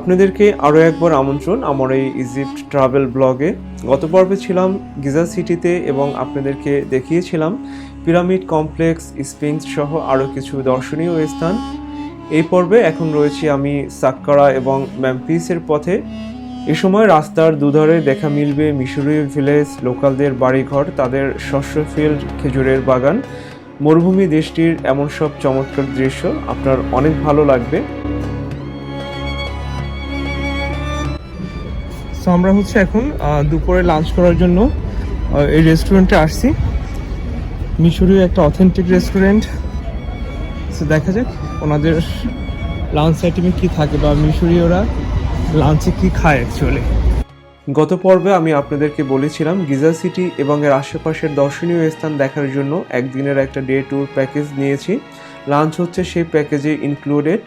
আপনাদেরকে আরও একবার আমন্ত্রণ আমার এই ইজিপ্ট ট্রাভেল ব্লগে গত পর্বে ছিলাম গিজা সিটিতে এবং আপনাদেরকে দেখিয়েছিলাম পিরামিড কমপ্লেক্স স্পিংস সহ আরও কিছু দর্শনীয় স্থান। এই পর্বে এখন রয়েছি আমি সাক্কারা এবং ম্যাম্পিসের পথে। এ সময় রাস্তার দুধারে দেখা মিলবে মিশরীয় ভিলেজ লোকালদের বাড়িঘর, তাদের শস্য ফিল্ড খেজুরের বাগান। মরুভূমি দেশটির এমন সব চমৎকার দৃশ্য আপনার অনেক ভালো লাগবে। আমরা হচ্ছে এখন দুপুরে লাঞ্চ করার জন্য এই রেস্টুরেন্টে আসছি। মিশরীয় একটা অথেন্টিক রেস্টুরেন্ট দেখা যাক ওনাদের লাঞ্চ আইটেমে কী থাকে বা মিশরীয়রা লাঞ্চে কী খায় অ্যাকচুয়ালি গত পর্বে আমি আপনাদেরকে বলেছিলাম, গিজা সিটি এবং এর আশেপাশের দর্শনীয় স্থান দেখার জন্য একদিনের একটা ডে ট্যুর প্যাকেজ নিয়েছি। লাঞ্চ হচ্ছে সেই প্যাকেজে ইনক্লুডেড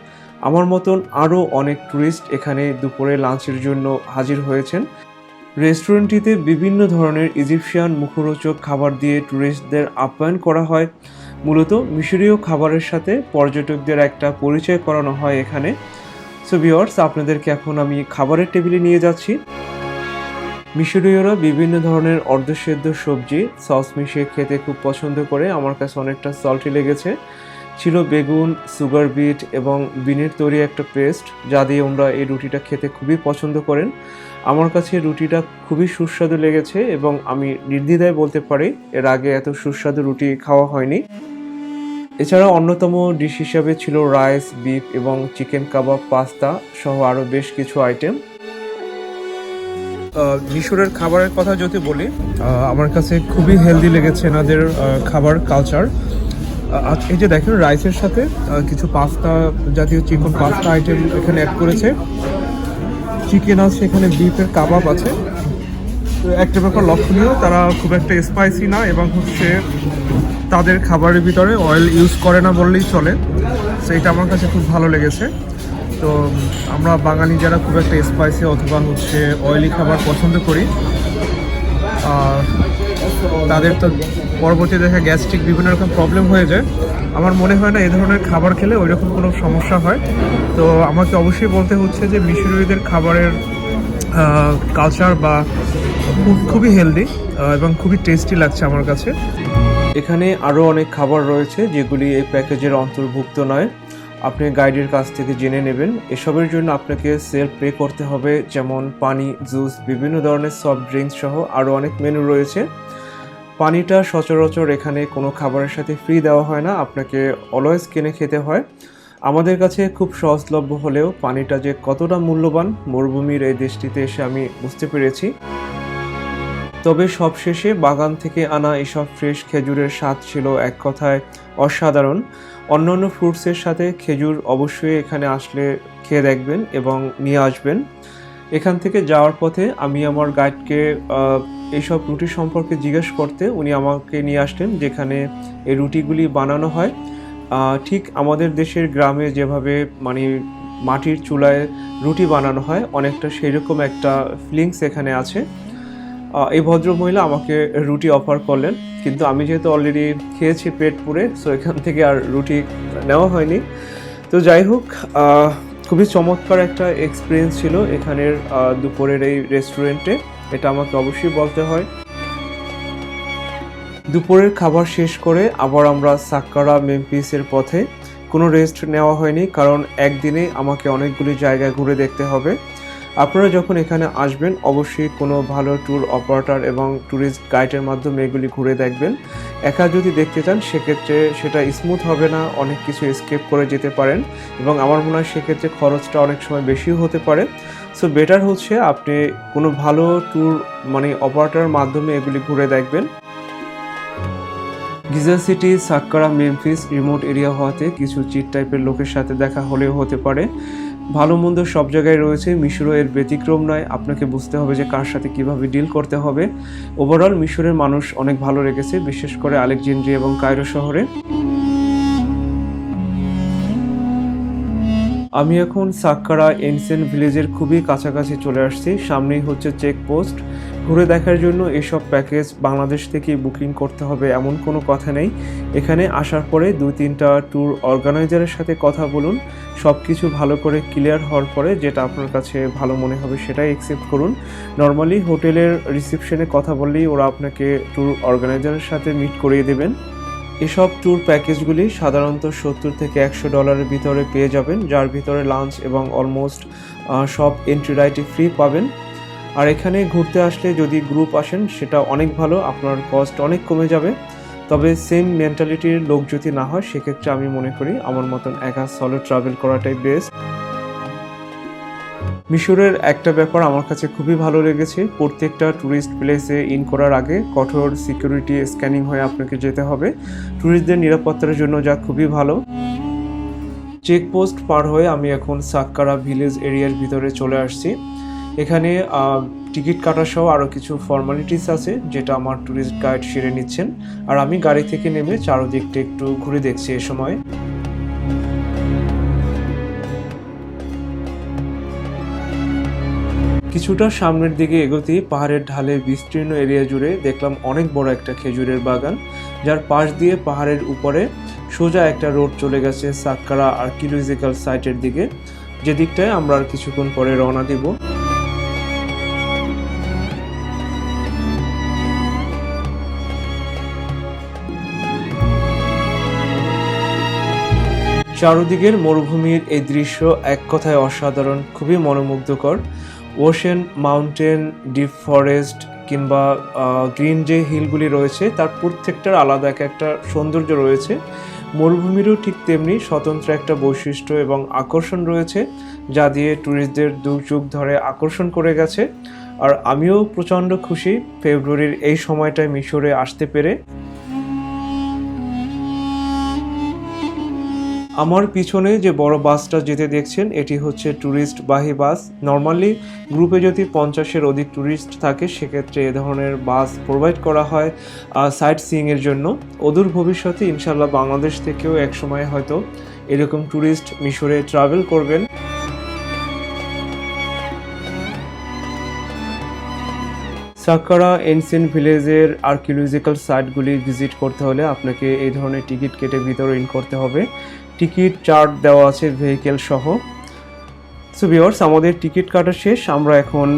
আমার মতন আরও অনেক ট্যুরিস্ট এখানে দুপুরে লাঞ্চের জন্য হাজির হয়েছেন। রেস্টুরেন্টটিতে বিভিন্ন ধরনের ইজিপশিয়ান মুখরোচক খাবার দিয়ে ট্যুরিস্টদের আপ্যায়ন করা হয়। মূলত মিশরীয় খাবারের সাথে পর্যটকদের একটা পরিচয় করানো হয় এখানে। সো ভিওর্স আপনাদেরকে এখন আমি খাবারের টেবিলে নিয়ে যাচ্ছি। মিশরীয়রা বিভিন্ন ধরনের অর্ধসেদ্ধ সবজি, সস মিশিয়ে খেতে খুব পছন্দ করে। আমার কাছে অনেকটা সল্টি লেগেছে। ছিল বেগুন, সুগার বিট এবং বিনের তৈরি একটা পেস্ট, যা দিয়ে ওনারা এই রুটিটা খেতে খুবই পছন্দ করেন। আমার কাছে রুটিটা খুবই সুস্বাদু লেগেছে এবং আমি নির্দ্বিধায় বলতে পারি, এর আগে এত সুস্বাদু রুটি খাওয়া হয়নি। এছাড়া অন্যতম ডিশ হিসাবে ছিল রাইস, বিফ এবং চিকেন কাবাব, পাস্তা সহ আরও বেশ কিছু আইটেম। মিশরের খাবারের কথা যদি বলি আমার কাছে খুবই হেলদি লেগেছে এনাদের খাবার কালচার। এই যে দেখেন রাইসের সাথে কিছু পাস্তা জাতীয় চিকন পাস্তা আইটেম এখানে অ্যাড করেছে। চিকেন আছে, এখানে বিফের কাবাব আছে। একটা ব্যাপার লক্ষণীয়, তারা খুব একটা স্পাইসি না এবং হচ্ছে তাদের খাবারের ভিতরে অয়েল ইউজ করে না বললেই চলে। তো এটা আমার কাছে খুব ভালো লেগেছে। তো, আমরা বাঙালি যারা খুব একটা স্পাইসি অথবা হচ্ছে অয়েলি খাবার পছন্দ করি তাদের তো পরবর্তী দেখা গ্যাস্ট্রিক বিভিন্ন রকম প্রবলেম হয়ে যায়। আমার মনে হয় না এ ধরনের খাবার খেলে ওই রকম কোনো সমস্যা হয়। তো আমাকে অবশ্যই বলতে হচ্ছে যে মিশরীয়দের খাবারের কালচার বা খুব- খুবই হেলদি এবং খুবই টেস্টি লাগছে আমার কাছে। এখানে আরও অনেক খাবার রয়েছে যেগুলি এই প্যাকেজের অন্তর্ভুক্ত নয়। আপনি গাইডের কাছ থেকে জেনে নেবেন। এসবের জন্য আপনাকে সেল পে করতে হবে, যেমন পানি জুস বিভিন্ন ধরনের সফট ড্রিঙ্কস সহ আরও অনেক মেনু রয়েছে। পানিটা সচরাচর এখানে কোনো খাবারের সাথে ফ্রি দেওয়া হয় না, আপনাকে অলওয়েজ কিনে খেতে হয়। আমাদের কাছে খুব সহজলভ্য হলেও পানিটা যে কতটা মূল্যবান মরুভূমির এই দেশটিতে এসে আমি বুঝতে পেরেছি। তবে সবশেষে বাগান থেকে আনা এসব ফ্রেশ খেজুরের স্বাদ ছিল এক কথায় অসাধারণ। অন্যান্য ফ্রুটসের সাথে খেজুর অবশ্যই এখানে আসলে খেয়ে দেখবেন এবং নিয়ে আসবেন। এখান থেকে যাওয়ার পথে আমি আমার গাইডকে এইসব রুটি সম্পর্কে জিজ্ঞেস করতে উনি আমাকে নিয়ে আসলেন, যেখানে এই রুটিগুলি বানানো হয়। ঠিক আমাদের দেশের গ্রামে যেভাবে মানে মাটির চুলায় রুটি বানানো হয়, অনেকটা সেরকম একটা ফিলিংস এখানে আছে। এই ভদ্রমহিলা আমাকে রুটি অফার করলেন, কিন্তু আমি যেহেতু অলরেডি খেয়েছি পেট পুরে সো এখান থেকে আর রুটি নেওয়া হয়নি। তো যাই হোক খুবই চমৎকার একটা এক্সপিরিয়েন্স ছিল এখানের দুপুরের এই রেস্টুরেন্টে এটা আমাকে অবশ্যই বলতে হয়। দুপুরের খাবার শেষ করে আবার আমরা সাক্কারা মেমপিসের পথে কোনো রেস্ট নেওয়া হয়নি, কারণ একদিনে আমাকে অনেকগুলি জায়গায় ঘুরে দেখতে হবে। আপনারা যখন এখানে আসবেন, অবশ্যই কোনো ভালো ট্যুর অপারেটর এবং ট্যুরিস্ট গাইডের মাধ্যমে এগুলি ঘুরে দেখবেন। একা যদি দেখতে চান, সেক্ষেত্রে সেটা স্মুথ হবে না, অনেক কিছু স্কেপ করে যেতে পারেন এবং আমার মনে হয় সেক্ষেত্রে খরচটা অনেক সময় বেশিও হতে পারে। সো বেটার হচ্ছে আপনি কোনো ভালো ট্যুর মানে অপারেটরের মাধ্যমে এগুলি ঘুরে দেখবেন। Giza city Saqqara Memphis remote area হওয়াতে কিছু চিট টাইপের লোকের সাথে দেখা হলেও হতে পারে। ভালো মন্দ সব জায়গায় রয়েছে, মিশরও এর ব্যতিক্রম নয়। আপনাকে বুঝতে হবে যে কার সাথে কীভাবে ডিল করতে হবে। ওভারঅল মিশরের মানুষ অনেক ভালো রেখেছে বিশেষ করে আলেকজেন্ড্রিয়া এবং কায়রো শহরে। আমি এখন সাক্কারা এনসেন ভিলেজের খুবই কাছাকাছি চলে আসছি। সামনেই হচ্ছে চেকপোস্ট। ঘুরে দেখার জন্য এসব প্যাকেজ বাংলাদেশ থেকে বুকিং করতে হবে এমন কোনো কথা নেই। এখানে আসার পরে দুই তিনটা ট্যুর অর্গানাইজারের সাথে কথা বলুন। সব কিছু ভালো করে ক্লিয়ার হওয়ার পরে যেটা আপনার কাছে ভালো মনে হবে সেটাই অ্যাকসেপ্ট করুন। নর্মালি হোটেলের রিসেপশনে কথা বললেই ওরা আপনাকে ট্যুর অর্গানাইজারের সাথে মিট করিয়ে দেবেন। এসব ট্যুর প্যাকেজগুলি সাধারণত সত্তর থেকে একশো ডলারের ভিতরে পেয়ে যাবেন, যার ভিতরে লাঞ্চ এবং অলমোস্ট সব এন্ট্রি রাইটে ফ্রি পাবেন। আর এখানে ঘুরতে আসলে যদি গ্রুপ আসেন, সেটা অনেক ভালো, আপনার কস্ট অনেক কমে যাবে। তবে সেম মেন্টালিটির লোক যদি না হয়, সেক্ষেত্রে আমি মনে করি আমার মতন একা সলো ট্রাভেল করাটাই বেস্ট মিশরের একটা ব্যাপার আমার কাছে খুবই ভালো লেগেছে। প্রত্যেকটা ট্যুরিস্ট প্লেসে ইন করার আগে কঠোর সিকিউরিটি স্ক্যানিং হয়ে আপনাকে যেতে হবে। ট্যুরিস্টদের নিরাপত্তার জন্য যা খুবই ভালো। চেকপোস্ট পার হয়ে আমি এখন সাক্কারা ভিলেজ এরিয়ার ভিতরে চলে আসছি। এখানে টিকিট কাটা সহ আরও কিছু ফর্মালিটিস আছে যেটা আমার ট্যুরিস্ট গাইড সেরে নিচ্ছেন। আর আমি গাড়ি থেকে নেমে চারদিকটা একটু ঘুরে দেখছি এ সময়। কিছুটা সামনের দিকে এগোতেই পাহাড়ের ঢালে বিস্তীর্ণ এরিয়া জুড়ে দেখলাম অনেক বড় একটা খেজুরের বাগান, যার পাশ দিয়ে পাহাড়ের উপরে সোজা একটা রোড চলে গেছে সাক্কারা আর্কিওলজিক্যাল সাইটের দিকে। যে দিকটায় আমরা আর কিছুক্ষণ পরে রওনা দিব। চারদিকের মরুভূমির এই দৃশ্য এক কথায় অসাধারণ, খুবই মনোমুগ্ধকর। ওশেন, মাউন্টেন, ডিপ ফরেস্ট কিংবা গ্রিন যে হিলগুলি রয়েছে, তার প্রত্যেকটার আলাদা এক একটা সৌন্দর্য রয়েছে। মরুভূমিরও ঠিক তেমনি স্বতন্ত্র একটা বৈশিষ্ট্য এবং আকর্ষণ রয়েছে, যা দিয়ে ট্যুরিস্টদের দু যুগ ধরে আকর্ষণ করে গেছে। আর আমিও প্রচণ্ড খুশি ফেব্রুয়ারির এই সময়টায় মিশরে আসতে পেরে। আমার পিছনে যে বড় বাসটা যেতে দেখছেন, এটি হচ্ছে ট্যুরিস্ট বাহি বাস। নর্মালি গ্রুপে যদি পঞ্চাশের অধিক ট্যুরিস্ট থাকে, সেক্ষেত্রে এ ধরনের বাস প্রোভাইড করা হয় সাইট সিইংয়ের জন্য। অদূর ভবিষ্যতে ইনশাল্লাহ বাংলাদেশ থেকেও একসময় হয়তো এরকম ট্যুরিস্ট মিশরে ট্রাভেল করবেন। সাক্কারা এনসেন্ট ভিলেজের আর্কিওলজিক্যাল সাইটগুলি ভিজিট করতে হলে আপনাকে এই ধরনের টিকিট কেটে ভিতরে ইন করতে হবে। টিকিট চার্ট দেওয়া আছে ভেহিকেল সহ। সো আমাদের টিকিট কাটা শেষ। আমরা এখন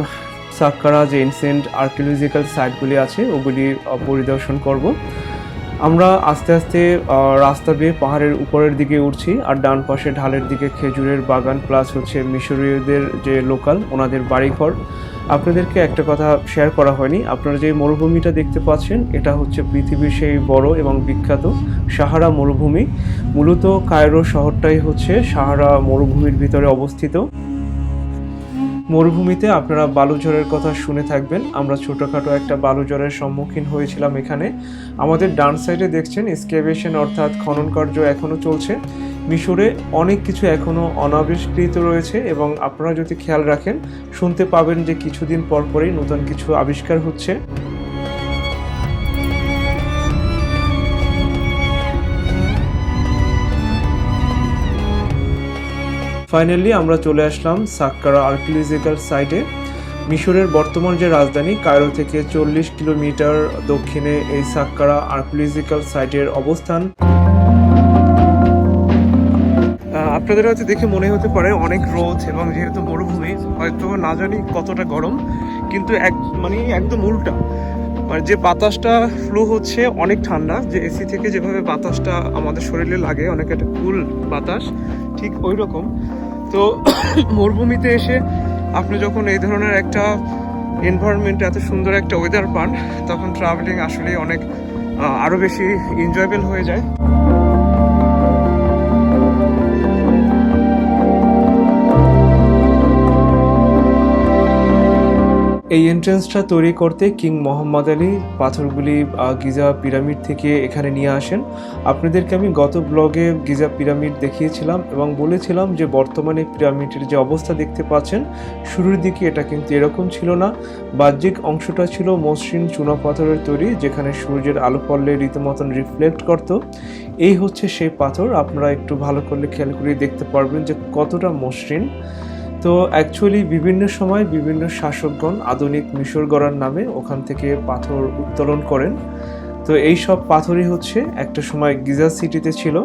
সাক্কারা যে এনসেন্ট আর্কিওলজিক্যাল সাইটগুলি আছে ওগুলি পরিদর্শন করব। আমরা আস্তে আস্তে রাস্তা বেয়ে পাহাড়ের উপরের দিকে উঠছি আর ডান পাশে ঢালের দিকে খেজুরের বাগান প্লাস হচ্ছে মিশরীয়দের যে লোকাল ওনাদের বাড়িঘর। আপনাদেরকে একটা কথা শেয়ার করা হয়নি। আপনারা যে মরুভূমিটা দেখতে পাচ্ছেন, এটা হচ্ছে পৃথিবীর সেই বড় এবং বিখ্যাত সাহারা মরুভূমি। মূলত কায়রো শহরটাই হচ্ছে সাহারা মরুভূমির ভিতরে অবস্থিত। মরুভূমিতে আপনারা বালুঝড়ের কথা শুনে থাকবেন। আমরা ছোটোখাটো একটা বালুঝড়ের সম্মুখীন হয়েছিলাম এখানে। আমাদের ডান সাইডে দেখছেন স্কেভেশন অর্থাৎ খনন কার্য এখনও চলছে। মিশরে অনেক কিছু এখনও অনাবিষ্কৃত রয়েছে এবং আপনারা যদি খেয়াল রাখেন, শুনতে পাবেন যে কিছুদিন পর পরেই নতুন কিছু আবিষ্কার হচ্ছে। ফাইনালি আমরা চলে আসলাম সাক্কারা আর্কিওলজিক্যাল সাইটে মিশরের বর্তমান যে রাজধানী কায়রো থেকে চল্লিশ কিলোমিটার দক্ষিণে এই সাক্কারা আর্কিওলজিক্যাল সাইটের অবস্থান। আপনাদের হয়তো দেখে মনে হতে পারে অনেক রোদ এবং যেহেতু মরুভূমি, হয়তো না জানি কতটা গরম, কিন্তু এক মানে একদম উল্টা। মানে যে বাতাসটা ফ্লো হচ্ছে অনেক ঠান্ডা, যে এসি থেকে যেভাবে বাতাসটা আমাদের শরীরে লাগে, অনেক একটা কুল বাতাস। ঠিক ওই রকম তো মরুভূমিতে এসে আপনি যখন এই ধরনের একটা এনভায়রনমেন্ট এত সুন্দর একটা ওয়েদার পান, তখন ট্রাভেলিং আসলে অনেক আরও আরও বেশি এনজয়েবল হয়ে যায়। এই এন্ট্রেন্সটা তৈরি করতে কিং মোহাম্মদ আলী পাথরগুলি গিজা পিরামিড থেকে এখানে নিয়ে আসেন। আপনাদেরকে আমি গত ব্লগে গিজা পিরামিড দেখিয়েছিলাম এবং বলেছিলাম যে বর্তমানে পিরামিডের যে অবস্থা দেখতে পাচ্ছেন, শুরুর দিকে এটা কিন্তু এরকম ছিল না। বাহ্যিক অংশটা ছিল মসৃণ চুনা পাথরের তৈরি, যেখানে সূর্যের আলো পড়লে রীতিমতন রিফ্লেক্ট করত। এই হচ্ছে সেই পাথর, আপনারা একটু ভালো করলে খেয়াল করে দেখতে পারবেন যে কতটা মসৃণ। তো অ্যাকচুয়ালি বিভিন্ন সময় বিভিন্ন শাসকগণ আধুনিক মিশর গড়ার নামে ওখান থেকে পাথর উত্তোলন করেন। তো এই সব পাথরই হচ্ছে একটা সময় গিজা সিটিতে ছিল।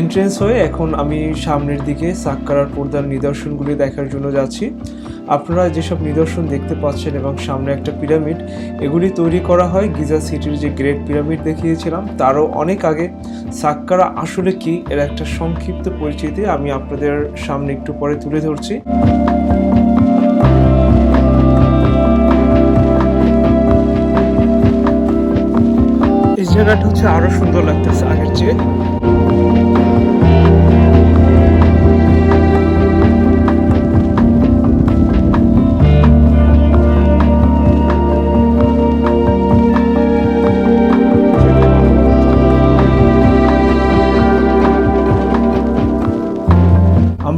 এন্ট্রেন্স হয়ে এখন আমি সামনের দিকে সাক্কারার পর্দার নিদর্শনগুলি দেখার জন্য যাচ্ছি। আপনারা যেসব নিদর্শন দেখতে পাচ্ছেন এবং সামনে একটা পিরামিড, এগুলি তৈরি করা হয় গিজা সিটির যে গ্রেট পিরামিড দেখিয়েছিলাম, তারও অনেক আগে। সাক্কারা আসলে কি, এর একটা সংক্ষিপ্ত পরিচিতি আমি আপনাদের সামনে একটু পরে তুলে ধরছি। এই জায়গাটা হচ্ছে আরও সুন্দর লাগতেছে আগের চেয়ে।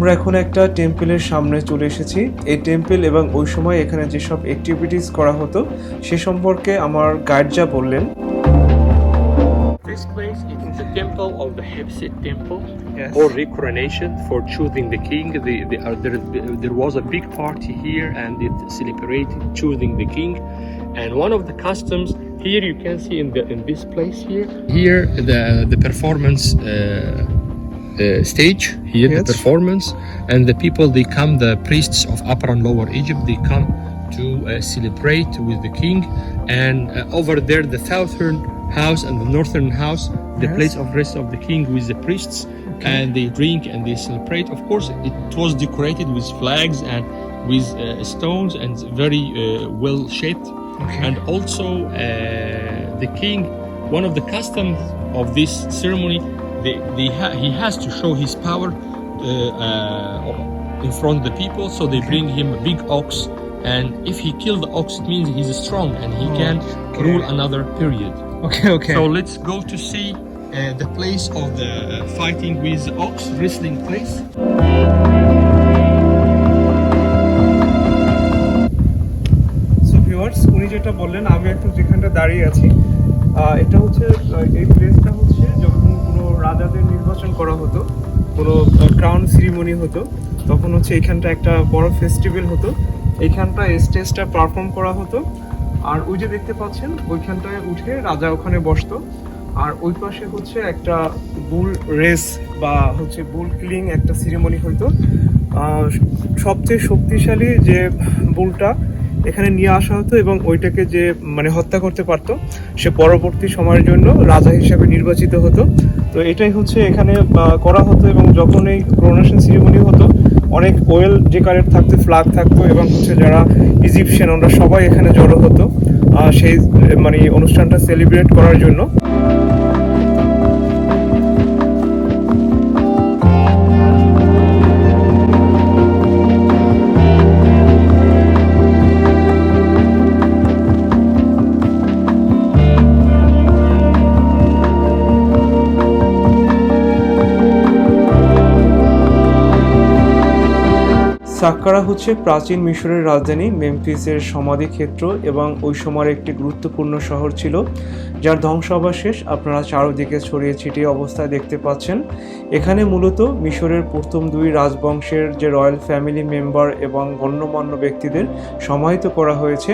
আমরা এখন একটা টেম্পলের সামনে চলে এসেছি এই টেম্পল এবং ওই সময় এখানে যেসব অ্যাক্টিভিটিস করা হতো সে সম্পর্কে আমার গাইড যা বললেন This place is the temple of the Hepsid temple Yes. or recoronation for choosing the king. The, the, uh, there, there was a big party here and it celebrated choosing the king. And one of the customs here you can see in the in this place here. Here the the performance uh, uh, stage here Yes. the performance and the people they come the priests of Upper and Lower Egypt they come to uh, celebrate with the king and uh, over there the southern house and the northern house the Yes. place of rest of the king with the priests and they drink and they celebrate of course it was decorated with flags and with uh, stones and very uh, well shaped and also uh, the king one of the customs of this ceremony they, they ha- he has to show his power uh, uh, in front of the people so they bring him a big ox and if he kill the ox it means he's strong and he can Okay. rule another period okay okay so let's go to see uh, the place of the fighting with the ox wrestling place so viewers উনি যেটা বললেন আমি এখন যেখানটা দাঁড়িয়ে আছি আহ, এটা হচ্ছে আহ, এই প্লেসটা হচ্ছে যখন কোনো রাজাদের নির্বাচন করা হতো, কোনো ক্রাউন সিরিমনি হতো, তখন হচ্ছে এখানটা একটা বড় ফেস্টিভ্যাল হতো। এইখানটা স্টেজটা পারফর্ম করা হতো। আর ওই যে দেখতে পাচ্ছেন, ওইখানটায় উঠে রাজা ওখানে বসতো। আর ওই পাশে হচ্ছে একটা বুল রেস বা হচ্ছে বুল কিলিং একটা সিরিমনি হইতো। সবচেয়ে শক্তিশালী যে বুলটা এখানে নিয়ে আসা হতো এবং ওইটাকে যে মানে হত্যা করতে পারতো, সে পরবর্তী সময়ের জন্য রাজা হিসেবে নির্বাচিত হতো। তো এটাই হচ্ছে এখানে করা হতো এবং যখন এই করোনেশন সিরিমনি হতো, অনেক ওয়েল ডেকারেট থাকতো ফ্লাগ থাকতো এবং হচ্ছে যারা ইজিপশিয়ান ওরা সবাই এখানে জড়ো হতো সেই মানে অনুষ্ঠানটা সেলিব্রেট করার জন্য। সাক্কারা হচ্ছে প্রাচীন মিশরের রাজধানী মেমফিসের সমাধিক্ষেত্র এবং ওই সময়ের একটি গুরুত্বপূর্ণ শহর ছিল, যার ধ্বংসাবশেষ আপনারা চারদিকে ছড়িয়ে ছিটিয়ে অবস্থায় দেখতে পাচ্ছেন। এখানে মূলত মিশরের প্রথম দুই রাজবংশের যে রয়্যাল ফ্যামিলি মেম্বার এবং গণ্যমান্য ব্যক্তিদের সমাহিত করা হয়েছে।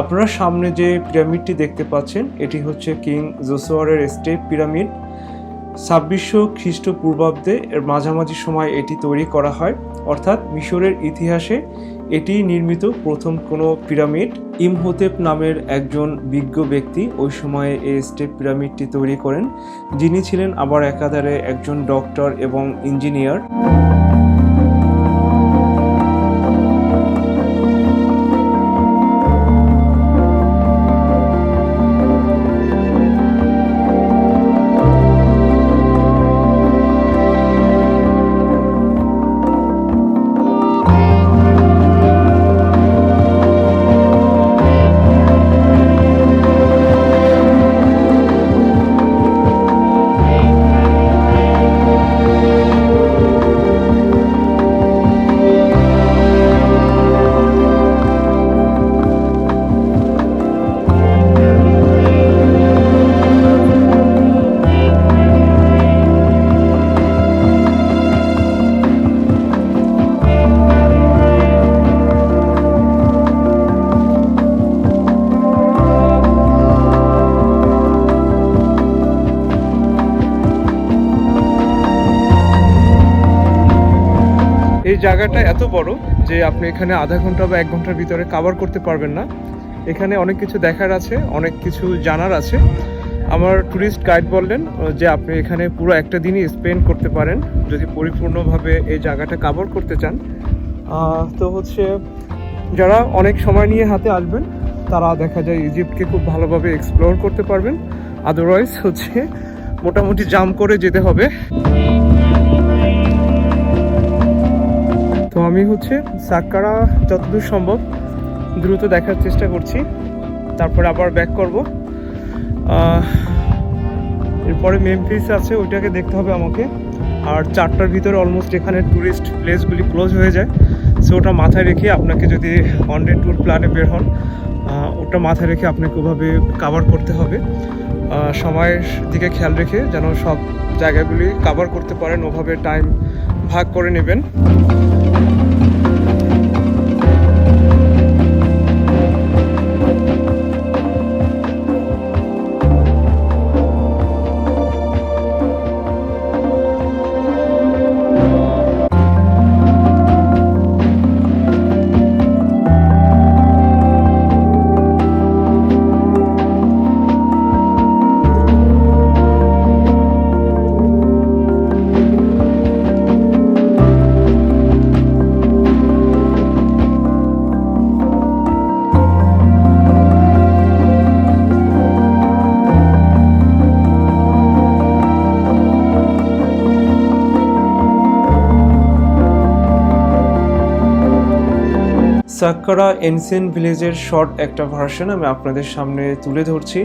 আপনারা সামনে যে পিরামিডটি দেখতে পাচ্ছেন, এটি হচ্ছে কিং জোসোয়ারের স্টেপ পিরামিড। ছাব্বিশশো খ্রিস্টপূর্বাব্দে এর মাঝামাঝি সময় এটি তৈরি করা হয়। অর্থাৎ মিশরের ইতিহাসে এটি নির্মিত প্রথম কোনো পিরামিড। ইমহোতেপ নামের একজন বিজ্ঞ ব্যক্তি ওই সময়ে এই স্টেপ পিরামিডটি তৈরি করেন, যিনি ছিলেন আবার একাধারে একজন ডক্টর এবং ইঞ্জিনিয়ার। জায়গাটা এত বড় যে আপনি এখানে আধা ঘণ্টা বা এক ঘণ্টার ভিতরে কভার করতে পারবেন না। এখানে অনেক কিছু দেখার আছে, অনেক কিছু জানার আছে। আমার ট্যুরিস্ট গাইড বললেন যে আপনি এখানে পুরো একটা দিনই স্পেন্ড করতে পারেন, যদি পরিপূর্ণভাবে এই জায়গাটা কভার করতে চান। তো হচ্ছে যারা অনেক সময় নিয়ে হাতে আসবেন, তারা দেখা যায় ইজিপ্টকে খুব ভালোভাবে এক্সপ্লোর করতে পারবেন। আদারওয়াইজ হচ্ছে মোটামুটি জাম করে যেতে হবে। আমি হচ্ছে সাক্কারা যতদূর সম্ভব দ্রুত দেখার চেষ্টা করছি। তারপরে আবার ব্যাক করব। এরপরে মেমফিস আছে, ওইটাকে দেখতে হবে আমাকে। আর চারটার ভিতরে অলমোস্ট এখানে ট্যুরিস্ট প্লেসগুলি ক্লোজ হয়ে যায়। সো ওটা মাথায় রেখে আপনাকে যদি ওয়ান ডে ট্যুর প্ল্যানে বের হন ওটা মাথায় রেখে আপনাকে ওভাবে কাভার করতে হবে। সময়ের দিকে খেয়াল রেখে যেন সব জায়গাগুলি কাভার করতে পারেন, ওভাবে টাইম ভাগ করে নেবেন। সাক্কারা এনসেন ভিলেজের শর্ট একটা ভার্সন আমি আপনাদের সামনে তুলে ধরছি।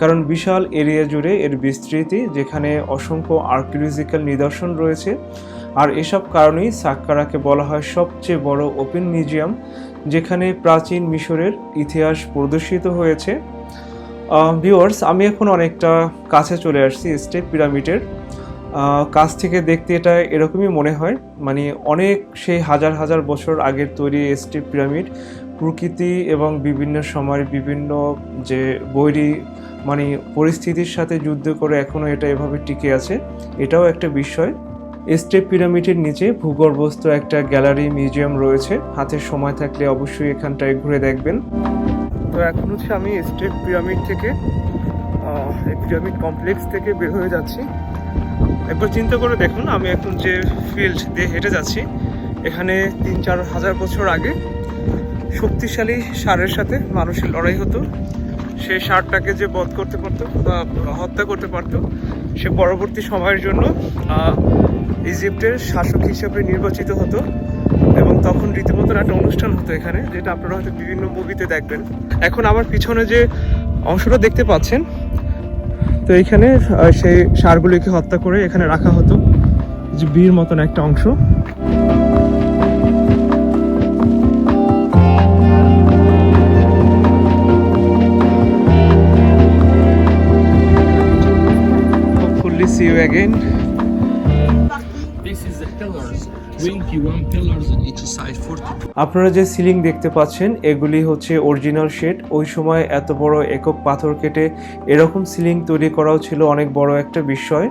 কারণ বিশাল এরিয়া জুড়ে এর বিস্তৃতি, যেখানে অসংখ্য আর্কিওলজিক্যাল নিদর্শন রয়েছে। আর এসব কারণেই সাক্কারাকে বলা হয় সবচেয়ে বড় ওপেন মিউজিয়াম, যেখানে প্রাচীন মিশরের ইতিহাস প্রদর্শিত হয়েছে। ভিউয়ার্স আমি এখন অনেকটা কাছে চলে আসছি স্টেপ পিরামিডের। কাছ থেকে দেখতে এটা এরকমই মনে হয়। মানে অনেক সেই হাজার হাজার বছর আগের তৈরি স্টেপ পিরামিড, প্রকৃতি এবং বিভিন্ন সময়ের বিভিন্ন যে বৈরী মানে পরিস্থিতির সাথে যুদ্ধ করে এখনও এটা এভাবে টিকে আছে, এটাও একটা বিষয়। স্টেপ পিরামিডের নিচে ভূগর্ভস্থ একটা গ্যালারি, মিউজিয়াম রয়েছে। হাতে সময় থাকলে অবশ্যই এখানটায় ঘুরে দেখবেন। তো এখন হচ্ছে আমি স্টেপ পিরামিড থেকে পিরামিড কমপ্লেক্স থেকে বের হয়ে যাচ্ছি। একবার চিন্তা করে দেখুন, আমি এখন যে ফিল্ড দিয়ে হেঁটে যাচ্ছি, এখানে তিন চার হাজার বছর আগে শক্তিশালী সারের সাথে মানুষের লড়াই হতো। সেই সারটাকে যে বধ করতে পারতো বা হত্যা করতে পারতো, সে পরবর্তী সময়ের জন্য ইজিপ্টের শাসক হিসেবে নির্বাচিত হতো এবং তখন রীতিমতন একটা অনুষ্ঠান হতো এখানে, যেটা আপনারা হয়তো বিভিন্ন মুভিতে দেখবেন। এখন আমার পিছনে যে অংশটা দেখতে পাচ্ছেন তো এইখানে সেই সারগুলিকে হত্যা করে এখানে রাখা হতো যে বীর মতন একটা অংশ। See you again. This is the pillars, 21 pillars. On each side, 42 আপনারা যে সিলিং দেখতে পাচ্ছেন এগুলি হচ্ছে অরিজিনাল শেড ওই সময় এত বড় একক পাথর কেটে এরকম সিলিং তৈরি করাও ছিল অনেক বড় একটা বিষয়।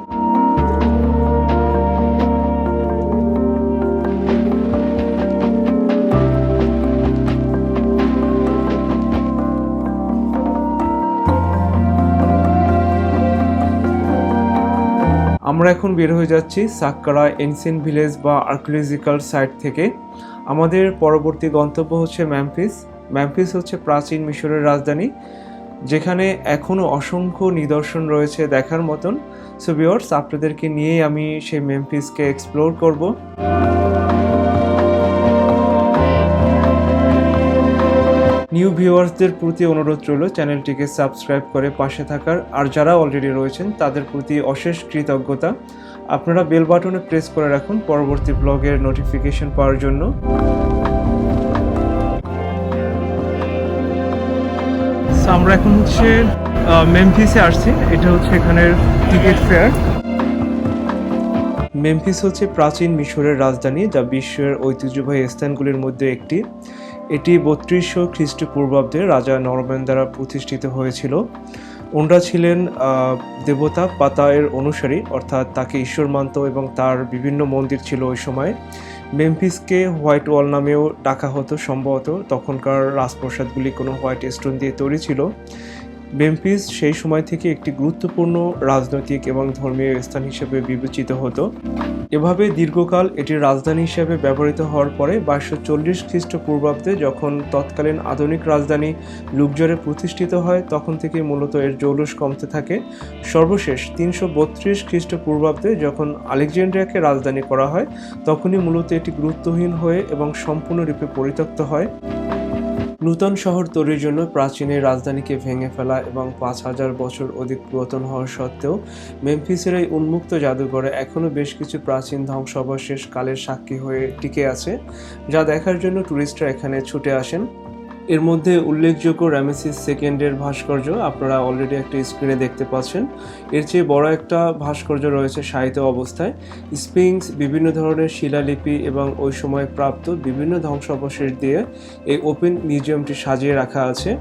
আমরা এখন বের হয়ে যাচ্ছি সাক্কারা এনসেন্ট ভিলেজ বা আর্কিওলজিক্যাল সাইট থেকে। আমাদের পরবর্তী গন্তব্য হচ্ছে ম্যামফিস। ম্যামফিস হচ্ছে প্রাচীন মিশরের রাজধানী, যেখানে এখনও অসংখ্য নিদর্শন রয়েছে দেখার মতন। সো ভিওর্স আপনাদেরকে নিয়েই আমি সেই মেমফিসকে এক্সপ্লোর করব। নিউ ভিউয়ার্সদের প্রতি অনুরোধ রইল চ্যানেলটিকে সাবস্ক্রাইব করে পাশে থাকার। আর যারা অলরেডি রয়েছেন, তাদের প্রতি অশেষ কৃতজ্ঞতা। আপনারা বেল বাটনে প্রেস করে রাখুন পরবর্তী ব্লগের নোটিফিকেশন পাওয়ার জন্য। আমরা এখন হচ্ছে মেমফিসে আসছি। এটা হচ্ছে এখানের টিকিট ফেয়ার মেমফিস হচ্ছে প্রাচীন মিশরের রাজধানী, যা বিশ্বের ঐতিহ্যবাহী স্থানগুলির মধ্যে একটি। এটি বত্রিশশো খ্রিস্টপূর্বাব্দে রাজা নরম্যান দ্বারা প্রতিষ্ঠিত হয়েছিল। ওনরা ছিলেন দেবতা পাতায়ের অনুসারী, অর্থাৎ তাকে ঈশ্বর মানত এবং তার বিভিন্ন মন্দির ছিল ওই সময়। মেমফিসকে হোয়াইট ওয়াল নামেও ডাকা হতো, সম্ভবত তখনকার রাজপ্রসাদগুলি কোনো হোয়াইট স্টোন দিয়ে তৈরি ছিল। মেমফিস সেই সময় থেকে একটি গুরুত্বপূর্ণ রাজনৈতিক এবং ধর্মীয় স্থান হিসেবে বিবেচিত হতো। এভাবে দীর্ঘকাল এটির রাজধানী হিসেবে ব্যবহৃত হওয়ার পরে বাইশশো চল্লিশ খ্রিস্টপূর্বাব্দে যখন তৎকালীন আধুনিক রাজধানী লুকজরে প্রতিষ্ঠিত হয়, তখন থেকে মূলত এর জৌলুস কমতে থাকে। সর্বশেষ তিনশো বত্রিশ খ্রিস্টপূর্বাব্দে যখন আলেকজান্ড্রিয়াকে রাজধানী করা হয়, তখনই মূলত এটি গুরুত্বহীন হয়ে এবং সম্পূর্ণরূপে পরিত্যক্ত হয়। নূতন শহর তৈরির জন্য প্রাচীনের রাজধানীকে ভেঙে ফেলা এবং পাঁচ হাজার বছর অধিক পুরাতন হওয়া সত্ত্বেও মেমফিসের এই উন্মুক্ত জাদুঘরে এখনও বেশ কিছু প্রাচীন ধ্বংসাবশেষ কালের সাক্ষী হয়ে টিকে আছে, যা দেখার জন্য ট্যুরিস্টরা এখানে ছুটে আসেন। এর মধ্যে উল্লেখযোগ্য র্যামেসিস সেকেন্ডের ভাস্কর্য আপনারা অলরেডি একটা স্ক্রিনে দেখতে পাচ্ছেন। এর চেয়ে বড় একটা ভাস্কর্য রয়েছে সাহিত্য অবস্থায়। স্পিংস বিভিন্ন ধরনের শিলালিপি এবং ওই সময় প্রাপ্ত বিভিন্ন ধ্বংসাবশেষ দিয়ে এই ওপেন মিউজিয়ামটি সাজিয়ে রাখা আছে।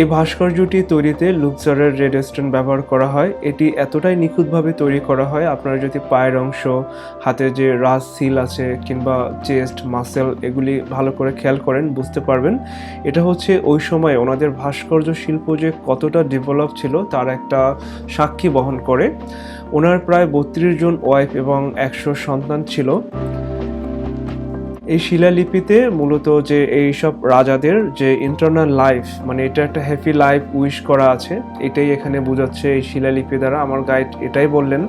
এই ভাস্কর্যটি তৈরিতে লুকজারের রেড স্টোন ব্যবহার করা হয়। এটি এতটাই নিখুঁতভাবে তৈরি করা হয়, আপনারা যদি পায়ের অংশ হাতে যে রাজ সিল আছে কিংবা চেস্ট, মাসেল, এগুলি ভালো করে খেয়াল করেন, বুঝতে পারবেন। এটা হচ্ছে ওই সময় ওনাদের ভাস্কর্য শিল্প যে কতটা ডেভেলপ ছিল, তার একটা সাক্ষী বহন করে। ওনার প্রায় বত্রিশ জন ওয়াইফ এবং একশো সন্তান ছিল। এই শিলালিপিতে মূলত যে এইসব রাজাদের যে ইন্টারনাল লাইফ মানে এটা একটা হ্যাপি লাইফ উইশ করা আছে, এটাই এখানে বোঝাচ্ছে এই শিলালিপি দ্বারা। আমার গাইড এটাই বললেন।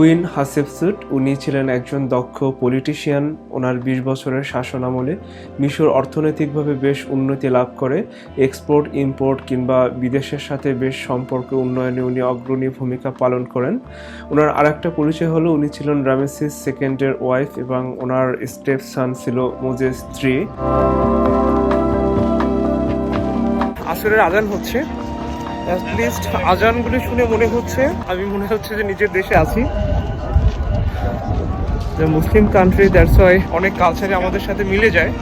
Queen Hatshepsut. উনি ছিলেন একজন দক্ষ পলিটিশিয়ান ওনার বিশ বছরের শাসন আমলে মিশর অর্থনৈতিকভাবে বেশ উন্নতি লাভ করে। এক্সপোর্ট ইম্পোর্ট কিংবা বিদেশের সাথে বেশ সম্পর্ক উন্নয়নে উনি অগ্রণী ভূমিকা পালন করেন। ওনার আরেকটা পরিচয় হলো, উনি ছিলেন রামেসিস সেকেন্ডের ওয়াইফ এবং ওনার স্টেপ সান ছিল মোজেস স্ত্রী আসরের আজান হচ্ছে। লিস্ট আজানগুলি শুনে মনে হচ্ছে। আমি মনে হচ্ছে যে নিজের দেশে আছি। যে মুসলিম কান্ট্রি দ্যাটস ওয়াই অনেক কালচারে আমাদের সাথে মিলে যায়।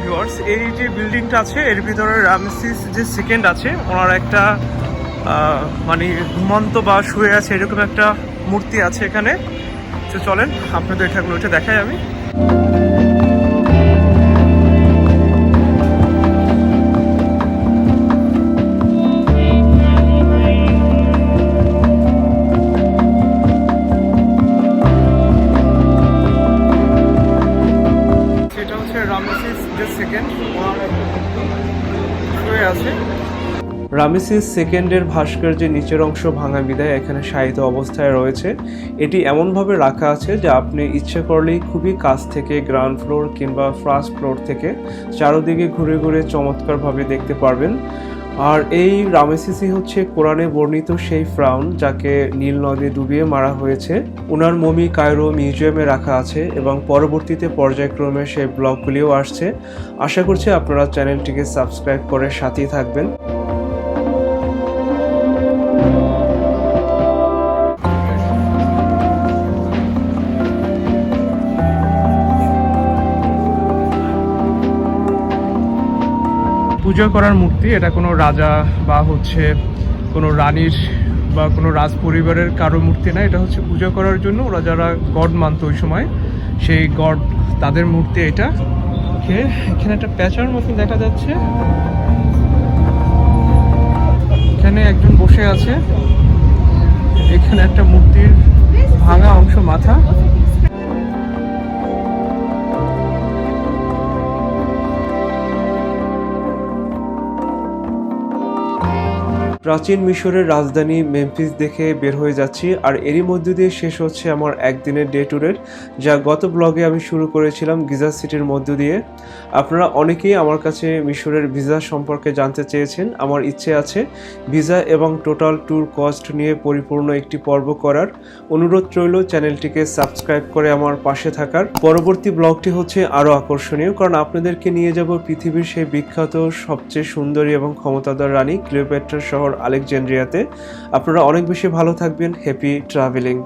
ভিউয়ার্স এই যে বিল্ডিংটা আছে, এর ভিতরে রামসিস যে সেকেন্ড আছে, ওনার একটা মানে ঘুমন্ত বা শুয়ে আছে এরকম একটা মূর্তি আছে এখানে। তো চলেন, আপনাদের এখানে ওইটা দেখাই আমি। রামেসিস সেকেন্ডের ভাস্কর্যের নিচের অংশ ভাঙা বিদায় এখানে সাহিত্য অবস্থায় রয়েছে। এটি এমনভাবে রাখা আছে যে আপনি ইচ্ছে করলেই খুবই কাছ থেকে গ্রাউন্ড ফ্লোর কিংবা ফার্স্ট ফ্লোর থেকে চারোদিকে ঘুরে ঘুরে চমৎকারভাবে দেখতে পারবেন। আর এই রামেসিসই হচ্ছে কোরআনে বর্ণিত সেই ফ্রাউন যাকে নীল নদে ডুবিয়ে মারা হয়েছে। ওনার মমি কায়রো মিউজিয়ামে রাখা আছে এবং পরবর্তীতে পর্যায়ক্রমে সেই ব্লগগুলিও আসছে। আশা করছি আপনারা চ্যানেলটিকে সাবস্ক্রাইব করে সাথেই থাকবেন। পূজা করার মূর্তি, এটা কোনো রাজা বা হচ্ছে কোনো রানীর বা কোনো রাজ পরিবারের কারও মূর্তি না, এটা হচ্ছে পূজা করার জন্য ওরা যারা গড মানত ওই সময়, সেই গড, তাদের মূর্তি এটা। এখানে একটা প্যাচার মতো দেখা যাচ্ছে। এখানে একজন বসে আছে। প্রাচীন মিশরের রাজধানী মেমফিস দেখে বের হয়ে যাচ্ছি, আর এরই মধ্য দিয়ে শেষ হচ্ছে আমার একদিনের ডে ট্যুরের, যা গত ব্লগে আমি শুরু করেছিলাম গিজা সিটির মধ্য দিয়ে। আপনারা অনেকেই আমার কাছে মিশরের ভিসা সম্পর্কে জানতে চেয়েছেন। আমার ইচ্ছে আছে ভিসা এবং টোটাল ট্যুর কস্ট নিয়ে পরিপূর্ণ একটি পর্ব করার। অনুরোধ রইল চ্যানেলটিকে সাবস্ক্রাইব করে আমার পাশে থাকার। পরবর্তী ব্লগটি হচ্ছে আরও আকর্ষণীয়, কারণ আপনাদেরকে নিয়ে যাব পৃথিবীর সেই বিখ্যাত, সবচেয়ে সুন্দরী এবং ক্ষমতাধর রানী ক্লিওপেট্রার শহর আলেকজান্ড্রিয়াতে আপনারা অনেক বেশি ভালো থাকবেন। Happy travelling